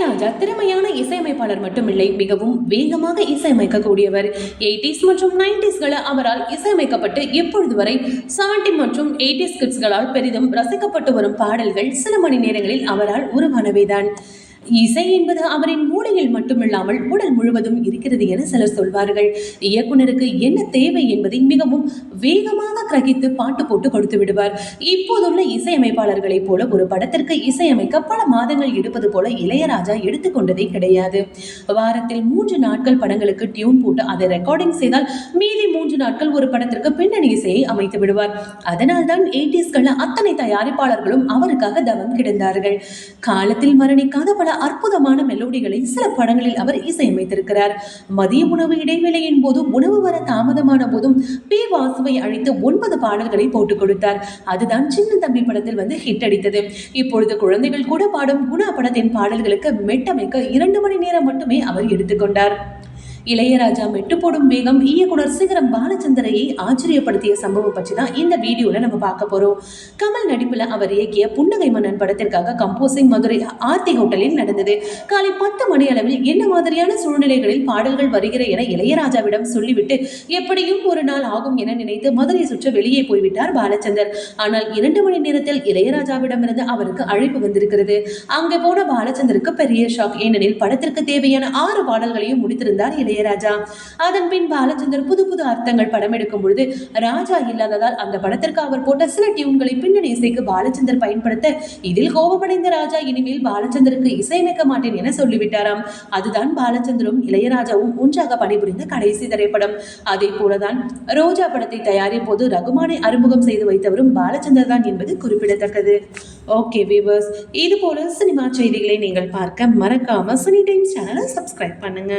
இளையராஜா திறமையான இசையமைப்பாளர் மட்டுமில்லை மிகவும் வேகமாக இசையமைக்கக்கூடியவர். எயிட்டிஸ் மற்றும் நைன்டிஸ்களை அவரால் இசையமைக்கப்பட்டு எப்பொழுது வரை செவன்டி மற்றும் எயிட்டிஸ் கிட்ஸ்களால் பெரிதும் ரசிக்கப்பட்டு வரும் பாடல்கள் சில மணி நேரங்களில் அவரால் உருவானவைதான். இசை என்பது அவரின் மூளையில் மட்டுமில்லாமல் உடல் முழுவதும் இருக்கிறது என சிலர் சொல்வார்கள். இயக்குனருக்கு என்ன தேவை என்பதை மிகவும் வேகமாக கிரகித்து பாட்டு போட்டு கொடுத்து விடுவார். இப்போதுள்ள இசையமைப்பாளர்களைப் போல ஒரு படத்திற்கு இசையமைக்க பல மாதங்கள் எடுப்பது போல இளையராஜா எடுத்துக்கொண்டதே கிடையாது. வாரத்தில் மூன்று நாட்கள் படங்களுக்கு டியூன் போட்டு அதை ரெக்கார்டிங் செய்தால் மீதி மூன்று நாட்கள் ஒரு படத்திற்கு பின்னணி இசையை அமைத்து விடுவார். அதனால்தான் எயிட்டிஸ்கள் அத்தனை தயாரிப்பாளர்களும் அவருக்காக தவம் கிடந்தார்கள். காலத்தில் மரணிக்காத பல அற்புதமான மெலோடிகளை சில படங்களில் அவர் இசையமைத்திருக்கிறார். மதிய உணவு இடைவேளையின் போது உணவு வர தாமதமான போதும் பி வாசுவை அழைத்து ஒன்பது பாடல்களை போட்டுக் கொடுத்தார். அதுதான் சின்ன தம்பி படத்தில் வந்து ஹிட் அடித்தது. இப்பொழுது குழந்தைகள் கூட பாடும் குணா படத்தின் பாடல்களுக்கு மெட்டமைக்க இரண்டு மணி நேரம் மட்டுமே அவர் எடுத்துக்கொண்டார் இளையராஜா மெட்டு போடும் வேகம் இயக்குனர் சிகரம் பாலச்சந்திரையை ஆச்சரியப்படுத்திய சம்பவம் பற்றி தான் இந்த வீடியோல நம்ம பார்க்க போறோம். கமல் நடிப்புல அவர் இயக்கிய புன்னகை மன்னன் படத்திற்காக கம்போசிங் மதுரை ஆர்த்தி ஹோட்டலில் நடந்தது. காலை பத்து மணி அளவில் என்ன மாதிரியான சூழ்நிலைகளில் பாடல்கள் வருகிற என இளையராஜாவிடம் சொல்லிவிட்டு எப்படியும் ஒரு நாள் ஆகும் என நினைத்து மதுரை சுற்ற வெளியே போய்விட்டார் பாலச்சந்தர். ஆனால் இரண்டு மணி நேரத்தில் இளையராஜாவிடமிருந்து அவருக்கு அழைப்பு வந்திருக்கிறது. அங்கே போன பாலச்சந்தருக்கு பெரிய ஷாக். ஏனெனில் படத்திற்கு தேவையான ஆறு பாடல்களையும் முடித்திருந்தார் இளையராஜா. அதன் பின் பாலச்சந்தர் புது புது அர்த்தங்கள் படம் எடுக்கும் பொழுது ராஜா இல்லாததால் அந்த படத்திற்கு அவர் போட்ட சில டியூன்களை பின்னணி இசைக்கு பாலச்சந்தர் பயன்படுத்த இதில் கோபமடைந்த ராஜா இனிமேல் பாலச்சந்தருக்கு இசையமைக்க மாட்டேன் என சொல்லிவிட்டாராம். அதுதான் பாலச்சந்தரும் இளையராஜாவும் ஒன்றாக பணிபுரிந்த கடைசி திரைப்படம். அதே போலதான் ரோஜா படத்தை தயாரிக்கும் போது ரகுமானை அறிமுகம் செய்து வைத்தவரும் பாலச்சந்தர் தான் என்பது குறிப்பிடத்தக்கது. ஓகே வியூவர்ஸ் இது போல சினிமா செய்திகளை நீங்கள் பார்க்க மறக்காம சினி டைம்ஸ் சேனலை சப்ஸ்கிரைப் பண்ணுங்க.